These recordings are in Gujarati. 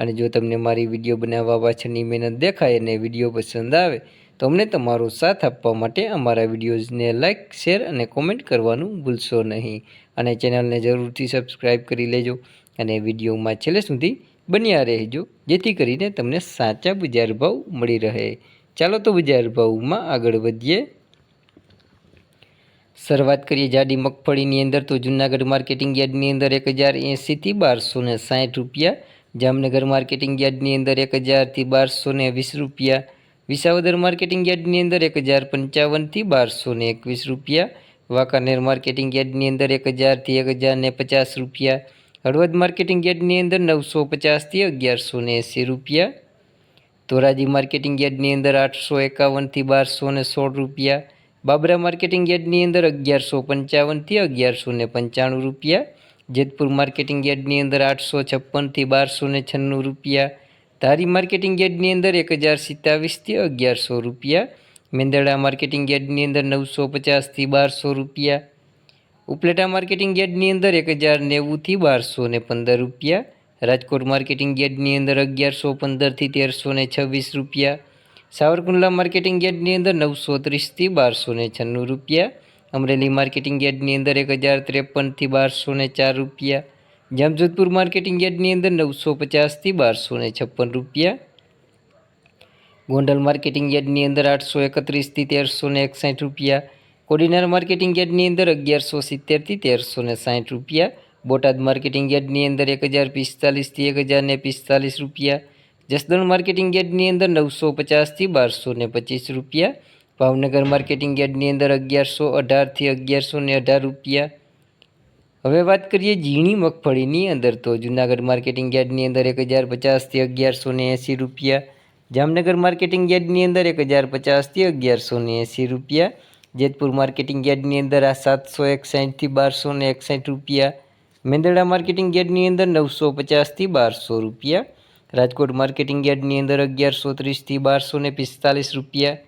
અને જો તમને મારી વીડિયો બનાવવા પાછળની મહેનત દેખાય અને વીડિયો પસંદ આવે, તો અમને તમારો સાથ આપવા માટે અમારા વિડીયોઝને લાઇક શેર અને કોમેન્ટ કરવાનું ભૂલશો નહીં. અને ચેનલને જરૂરથી સબસ્ક્રાઈબ કરી લેજો અને વિડીયોમાં છેલ્લે સુધી બન્યા રહેજો, જેથી કરીને તમને સાચા બજાર ભાવ મળી રહે. ચાલો તો બજાર ભાવમાં આગળ વધીએ. શરૂઆત કરીએ જાડી મગફળીની અંદર. તો જૂનાગઢ માર્કેટિંગ યાર્ડની અંદર એક હજાર એંસીથી બારસો ને સાઠ રૂપિયા જામનગર માર્કેટિંગ યાર્ડની અંદર એક હજારથી બારસો ને વીસ રૂપિયા. વિસાવદર માર્કેટિંગ યાર્ડની અંદર એક હજાર પંચાવનથી બારસો ને એકવીસ રૂપિયા. વાંકાનેર માર્કેટિંગ યાર્ડની અંદર એક હજારથી એક હજાર ને પચાસ રૂપિયા. હળવદ માર્કેટિંગ યાર્ડની અંદર નવસો પચાસથી અગિયારસો ને એંસી રૂપિયા. ધોરાજી માર્કેટિંગ યાર્ડની અંદર આઠસો એકાવનથી બારસો ને સોળ રૂપિયા. બાબરા માર્કેટિંગ યાર્ડની અંદર અગિયારસો પંચાવનથી અગિયારસો ને પંચાણું રૂપિયા. જેતપુર માર્કેટિંગ યાર્ડની અંદર આઠસો છપ્પનથી બારસો ને છન્નું રૂપિયા. ધારી માર્કેટિંગ યાર્ડની અંદર એક હજાર સિત્તાવીસથી અગિયારસો રૂપિયા. મેંદરડા માર્કેટિંગ યાર્ડની અંદર નવસો પચાસથી બારસો રૂપિયા. ઉપલેટા માર્કેટિંગ યાર્ડની અંદર એક હજાર નેવુંથી બારસો ને પંદર રૂપિયા. રાજકોટ માર્કેટિંગ યાર્ડની અંદર અગિયારસો પંદરથી તેરસો ને છવ્વીસ રૂપિયા. સાવરકુંડલા માર્કેટિંગ યાર્ડની અંદર નવસો ત્રીસથી બારસો ને છન્નું રૂપિયા. અમરેલી માર્કેટિંગ યાર્ડની અંદર એક હજાર ત્રેપનથી બારસો ને ચાર રૂપિયા. જામજોધપુર માર્કેટિંગ યાર્ડની અંદર નવસો પચાસથી બારસો ને છપ્પન રૂપિયા. ગોંડલ માર્કેટિંગ યાર્ડની અંદર આઠસો એકત્રીસથી તેરસો ને એકસાઠ રૂપિયા. કોડીનાર માર્કેટિંગ યાર્ડની અંદર અગિયારસો સિત્તેરથી તેરસો ને સાઠ રૂપિયા. બોટાદ માર્કેટિંગ યાર્ડની અંદર એક હજાર પિસ્તાલીસથી એક હજાર ને પિસ્તાલીસ રૂપિયા. જસદણ માર્કેટિંગ યાર્ડની અંદર નવસો પચાસથી બારસો ને પચીસ રૂપિયા. ભાવનગર માર્કેટિંગ યાર્ડની અંદર અગિયારસો, અઢારથી અગિયારસો ને અઢાર રૂપિયા. હવે વાત કરીએ ઝીણી મગફળીની અંદર તો જૂનાગઢ માર્કેટિંગ યાર્ડની અંદર એક હજાર પચાસથી અગિયારસો ને એંસી રૂપિયા. જામનગર માર્કેટિંગ યાર્ડની અંદર એક હજાર પચાસથી અગિયારસો ને એંસી રૂપિયા. જેતપુર માર્કેટિંગ યાર્ડની અંદર આ સાતસો એકસાઠથી બારસો ને એકસાઠ રૂપિયા. મેંદરડા માર્કેટિંગ યાર્ડની અંદર નવસો પચાસથી બારસો રૂપિયા. રાજકોટ માર્કેટિંગ યાર્ડની અંદર અગિયારસો ત્રીસથી બારસો ને પિસ્તાલીસ રૂપિયા.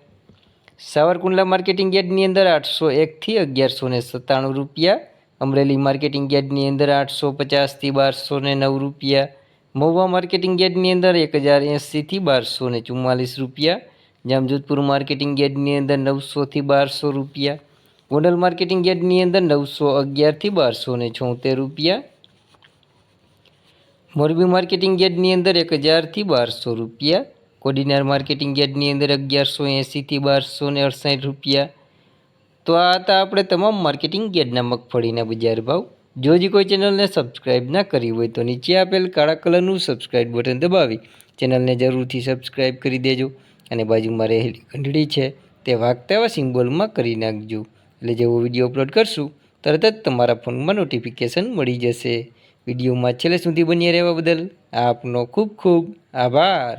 સાવરકુંડલા માર્કેટિંગ યાર્ડની અંદર આઠસો એકથી અગિયારસો ને સત્તાણું રૂપિયા, અમરેલી માર્કેટિંગ યાર્ડની અંદર આઠસો પચાસથી બારસો ને નવ રૂપિયા, મહુવા માર્કેટિંગ યાર્ડની અંદર એક હજાર એંસીથી બારસો ને ચુમ્માલીસ રૂપિયા, જામજોધપુર માર્કેટિંગ યાર્ડની અંદર નવસોથી બારસો રૂપિયા, ગોંડલ માર્કેટિંગ યાર્ડની અંદર નવસો અગિયારથી બારસો ને છોતેર રૂપિયા, મોરબી માર્કેટિંગ યાર્ડની અંદર એક હજારથી બારસો રૂપિયા કોડીનાર માર્કેટિંગ યાર્ડની અંદર અગિયારસો એંસીથી બારસો ને અડસાઠ રૂપિયા. તો આ હતા આપણે તમામ માર્કેટિંગ યાર્ડના મગફળીના બજાર ભાવ. જો હજી કોઈ ચેનલને સબસ્ક્રાઈબ ના કરી હોય તો નીચે આપેલ કાળા કલરનું સબસ્ક્રાઈબ બટન દબાવી ચેનલને જરૂરથી સબસ્ક્રાઈબ કરી દેજો અને બાજુમાં રહેલી ઘંટડી છે તે વાગતા એવા સિમ્બોલમાં કરી નાખજો. એટલે જેવો વીડિયો અપલોડ કરશું, તરત જ તમારા ફોનમાં નોટિફિકેશન મળી જશે. વિડીયોમાં છેલ્લે સુધી બન્યા રહેવા બદલ આપનો ખૂબ ખૂબ આભાર.